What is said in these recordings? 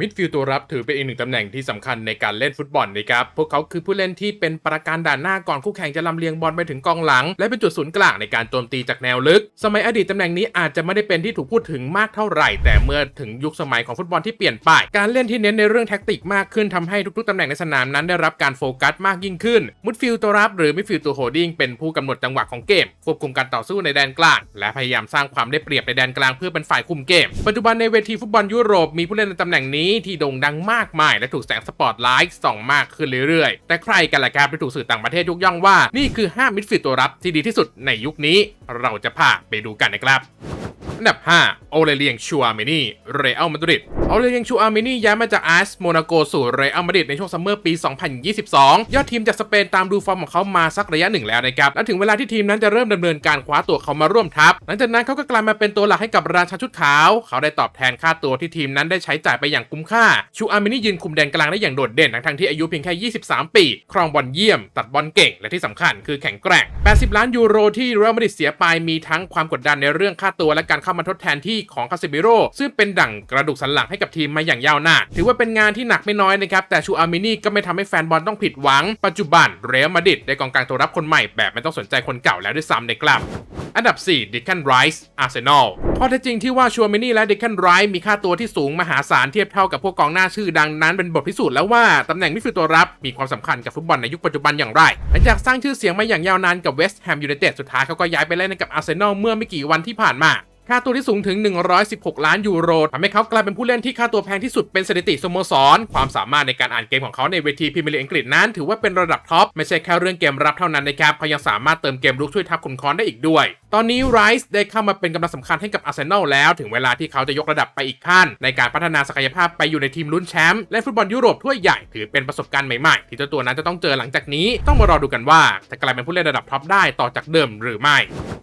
มิดฟิลด์ตัวรับถือเป็นอีกหนึ่งตำแหน่งที่สำคัญในการเล่นฟุตบอลนะครับ พวกเขาคือผู้เล่นที่เป็นประการด่านหน้าก่อนคู่แข่งจะลำเลียงบอลไปถึงกองหลัง และเป็นจุดศูนย์กลางในการโจมตีจากแนวลึก สมัยอดีตตำแหน่งนี้อาจจะไม่ได้เป็นที่ถูกพูดถึงมากเท่าไหร่ แต่เมื่อถึงยุคสมัยของฟุตบอลที่เปลี่ยนไป การเล่นที่เน้นในเรื่องแท็กติกมากขึ้นทำให้ทุกๆตำแหน่งในสนามนั้นได้รับการโฟกัสมากยิ่งขึ้น มิดฟิลด์ตัวรับหรือมิดฟิลด์ตัวโฮดดิ้งเป็นผู้กำหนดจังหวะของเกม ควบคุมการต่อสู้ในแดนกลาง และพยายามสร้างความได้เปรียบในแดนกลางเพื่อเป็นฝ่ายคุมเกม ปัจจุบันในเวทีฟุตบอลยุโรปมีผู้เล่นในตำแหน่งนี้ที่โด่งดังมากมาย และถูกแสงสปอตไลท์ส่องมากขึ้นเรื่อยๆ แต่ใครกันล่ะครับที่ถูกสื่อต่างประเทศยกย่องว่า นี่คือ 5 มิดฟิลด์ตัวรับที่ดีที่สุดในยุคนี้ เราจะพาไปดูกันนะครับ อันดับ 5 โอเลเลียงชัวเมนี่ เรอัลมาดริด โอเลเลียงชัวเมนีย้ายมาจากอาร์สโมนาโกสู่เรอัลมาดริดในช่วงซัมเมอร์ปี 2022 ยอดทีมจากสเปนตามดูฟอร์มของเขามาสักระยะหนึ่งแล้วนะครับ และถึงเวลาที่ทีมนั้นจะเริ่มดำเนินการคว้าตัวเขามาร่วมทัพ หลังจากนั้นเขาก็กลายมาเป็นตัวหลักให้กับราชาชุดขาว เขาได้ตอบแทนค่าตัวที่ทีมนั้นได้ใช้จ่ายไปอย่างคุ้มค่า ชูอาเมนียืนคุมแดนกลางได้อย่างโดดเด่นทั้งๆที่อายุเพียงแค่ 23 ปี ครองบอลเยี่ยม ตัดบอลเก่ง และที่สำคัญคือแข็งแกร่ง 80 ล้านยูโรที่เรอัลมาดริดเสียไปมีทั้งความกดดันในเรื่องค่าตัวและการเข้ามาทดแทนที่ของคาเซมิโร่ซึ่งเป็นดั่งกระดูกสันหลังให้กับทีมมาอย่างยาวนานถือว่าเป็นงานที่หนักไม่น้อยนะครับ แต่ชูอามินีก็ไม่ทำให้แฟนบอลต้องผิดหวัง ปัจจุบันเรอัลมาดริดได้กองกลางตัวรับคนใหม่แบบไม่ต้องสนใจคนเก่าแล้วด้วยซ้ำในกลับอันดับ 4 ดิค a นไรส์อาร์เซนอลข้อเท็จจริงที่ว่าชัวมินี่และดิค a นไรส์มีค่าตัวที่สูงมหาศาลเทียบเท่ากับพวกกองหน้าชื่อดังนั้นเป็นบทพิสูจน์แล้วว่าตำแหน่งมิดฟิลด์ตัวรับมีความสำคัญกับฟุตบอลในยุคปัจจุบันอย่างไรหลังจากสร้างชื่อเสียงมาอย่างยาวนานกับเวสต์แฮมยูไนเต็ดสุดท้ายเขาก็ย้ายไปเล่นกับอาร์เซนอลเมื่อไม่กี่วันที่ผ่านมา ค่าตัวที่สูงถึง 116 ล้านยูโรทำให้เขากลายเป็นผู้เล่นที่ค่าตัวแพงที่สุดเป็นสถิติสโมสร ความสามารถในการอ่านเกมของเขาในเวทีพรีเมียร์ลีกอังกฤษนั้น ถือว่าเป็นระดับท็อป ไม่ใช่แค่เรื่องเกมรับเท่านั้นนะครับเขายังสามารถเติมเกมรุกช่วยทับขุนคอนได้อีกด้วย ตอนนี้ไรส์ได้เข้ามาเป็นกำลังสำคัญให้กับอาร์เซนอลแล้ว ถึงเวลาที่เขาจะยกระดับไปอีกขั้น ในการพัฒนาศักยภาพไปอยู่ในทีมลุ้นแชมป์และฟุตบอลยุโรปถ้วยใหญ่ถือเป็นประสบการณ์ใหม่ๆที่เจ้าตัวนั้นจะต้องเจอหลังจากนี้ ต้องมารอดูกันว่าจะกลายเป็นผู้เล่นระดับท็อปได้ต่อจากเดิมหรือไม่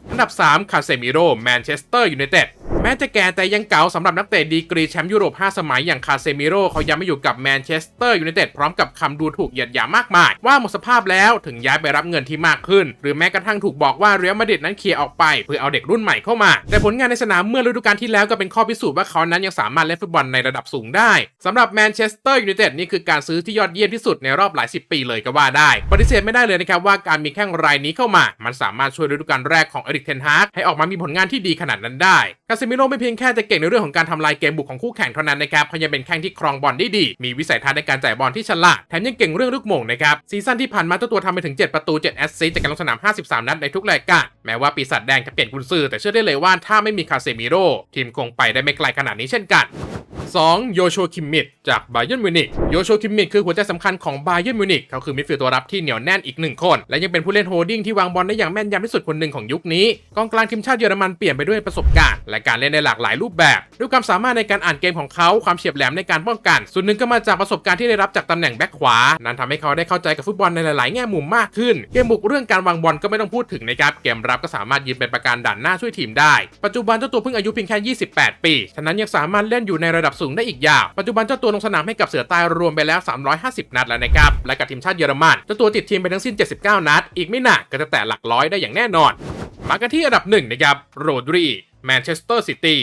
อันดับ 3 คาเซมิโร่แมนเชสเตอร์ยูไนเต็ด แม้จะแก่แต่ยังเก๋าสำหรับนักเตะดีกรีแชมป์ยุโรป 5 สมัยอย่างคาเซมิโร่เขายังไม่อยู่กับแมนเชสเตอร์ยูไนเต็ดพร้อมกับคำดูถูกเหยียดหยามมากมาย ว่าหมดสภาพแล้วถึงย้ายไปรับเงินที่มากขึ้น หรือแม้กระทั่งถูกบอกว่าเรอัลมาดริดนั้นเคลียร์ออกไป เพื่อเอาเด็กรุ่นใหม่เข้ามา แต่ผลงานในสนามเมื่อฤดูกาลที่แล้วก็เป็นข้อพิสูจน์ว่าเขานั้นยังสามารถเล่นฟุตบอลในระดับสูงได้สำหรับแมนเชสเตอร์ยูไนเต็ดนี่คือการซื้อที่ยอดเยี่ยมที่สุดในรอบหลายสิบปีเลยก็ว่าได้ปฏิเสธไม่ได้เลยนะครับว่าการมีแข้งรายนี้เข้ามา มันสามารถช่วยฤดูกาลแรกของเอริกเทนฮากให้ออกมามีผลงานที่ดีขนาดนั้นได้คาเซมิโร่ไม่เพียงแค่จะเก่งในเรื่องของการทำลายเกมบุกของคู่แข่งเท่านั้นนะครับเขายังเป็นแข้งที่ครองบอลได้ดี มีวิสัยทัศน์ในการจ่ายบอลที่ฉลาด แถมยังเก่งเรื่องลูกโม่งนะครับ ซีซั่นที่ผ่านมาเจ้าตัวทำไปถึง 7 ประตู 7 แอสซิสต์จากการลงสนาม 53 นัดในทุกรายการ แม้ว่าปีศาจแดงจะเปลี่ยนกุญซือแต่เชื่อได้เลยว่าถ้าไม่มีคาเซมิโร่ทีมคงไปได้ไม่ไกลขนาดนี้เช่นกัน 2. โยโชคิมมิดจากไบเยิร์นมิวนิกโยโชคิมมิดคือหัวใจสำคัญของไบเยิร์นมิวนิกเขาคือมิดฟิลด์ตัวรับที่เหนียวแน่นอีกหนึ่งคน และยังเป็นผู้เล่นโฮลดิ้งที่วางบอลได้อย่างแม่นยำที่สุดคนหนึ่งของยุคนี้ กองกลางทีมชาติเยอรมันเปลี่ยนไปด้วยประสบการณ์ และการเล่นในหลากหลายรูปแบบ ด้วยความสามารถในการอ่านเกมของเขาความเฉียบแหลมในการป้องกัน ส่วนหนึ่งก็มาจากประสบการณ์ที่ได้รับจากตำแหน่งแบ็คขวา นั้นทำให้เขาได้เข้าใจกับฟุตบอลในหลาย ๆ แง่มุมมากขึ้น เกมบุกเรื่องการวางบอลก็ไม่ต้องพูดถึงนะครับ เกมรับก็สามารถยืนเป็นประการด่านหน้าช่วยทีมได้ ปัจจุบันเจ้าตัวเพิ่งอายุเพียงแค่ 28 ปี ฉะนั้นยังสามารถเล่นอยู่ในระดับสูงได้อีกยาว ปัจจุบันเจ้าตัวลงสนามให้กับเสือใต้รวมไปแล้ว 350 นัดแล้วนะครับ และกับทีมชาติเยอรมันเจ้าตัวติดทีมไปทั้งสิ้น 79 นัด อีกไม่นานก็จะแตะหลักร้อยได้อย่างแน่นอน มากันที่อันดับหนึ่งนะครับ โรดรี แมนเชสเตอร์ซิตี้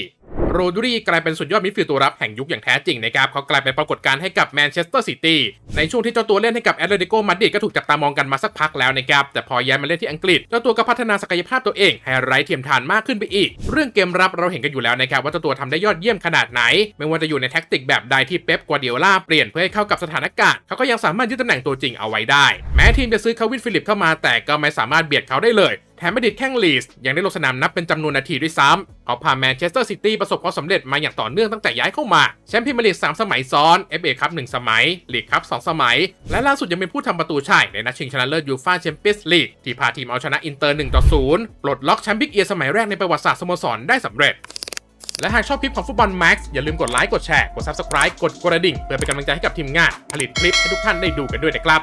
โรดรีกลายเป็นสุดยอดมิดฟิลด์ตัวรับแห่งยุคอย่างแท้จริงนะครับเขากลายเป็นปรากฏการณ์ให้กับแมนเชสเตอร์ซิตี้ในช่วงที่เจ้าตัวเล่นให้กับแอตเลติโกมาดริดก็ถูกจับตามองกันมาสักพักแล้วนะครับแต่พอย้ายมาเล่นที่อังกฤษเจ้าตัวก็พัฒนาศักยภาพตัวเองให้ไร้เทียมทานมากขึ้นไปอีก เรื่องเกมรับเราเห็นกันอยู่แล้วนะครับว่าเจ้าตัวทำได้ยอดเยี่ยมขนาดไหน ไม่ว่าจะอยู่ในแท็กติกแบบใดที่เป๊ปกัวเดียล่าเปลี่ยนเพื่อให้เข้ากับสถานการณ์เขาก็ยังสามารถยึดตำแหน่งตัวจริงเอาไว้ได้ แม้ทีมจะซื้อคาวินฟิลิปเข้ามาแต่ก็ไม่สามารถเบียดเขาได้เลย แถมไม่ดิดแข้งลีสยังได้ลงสนามนับเป็นจำนวนนาทีด้วยซ้ำเขาพาแมนเชสเตอร์ซิตี้ประสบความสำเร็จมาอย่างต่อเนื่องตั้งแต่ย้ายเข้ามา แชมเป์พรีเมียร์ลีก3สมัยซ้อน FA คัพ1สมัย ลีกคัพ2สมัย และล่าสุดยังเป็นผู้ทำประตูชัยในนัดชิงชนะเลิศยูฟ่าแชมเปี้ยนส์ลีกที่พาทีมเอาชนะอินเตอร์1ต่อ0ปลดล็อกแชมป์บิ๊กเอียร์สมัยแรกในประวัติศาสตร์สโมสรได้สำเร็จและหากชอบคลิปของฟุตบอลแม็กซ์อย่าลืมกดไลค์ กดแชร์ กด Subscribe กดกระดิ่ง เพื่อเป็นกำลังใจให้กับทีมงาน ผลิตคลิปให้ทุกท่านได้ดูกันด้วยนะครับ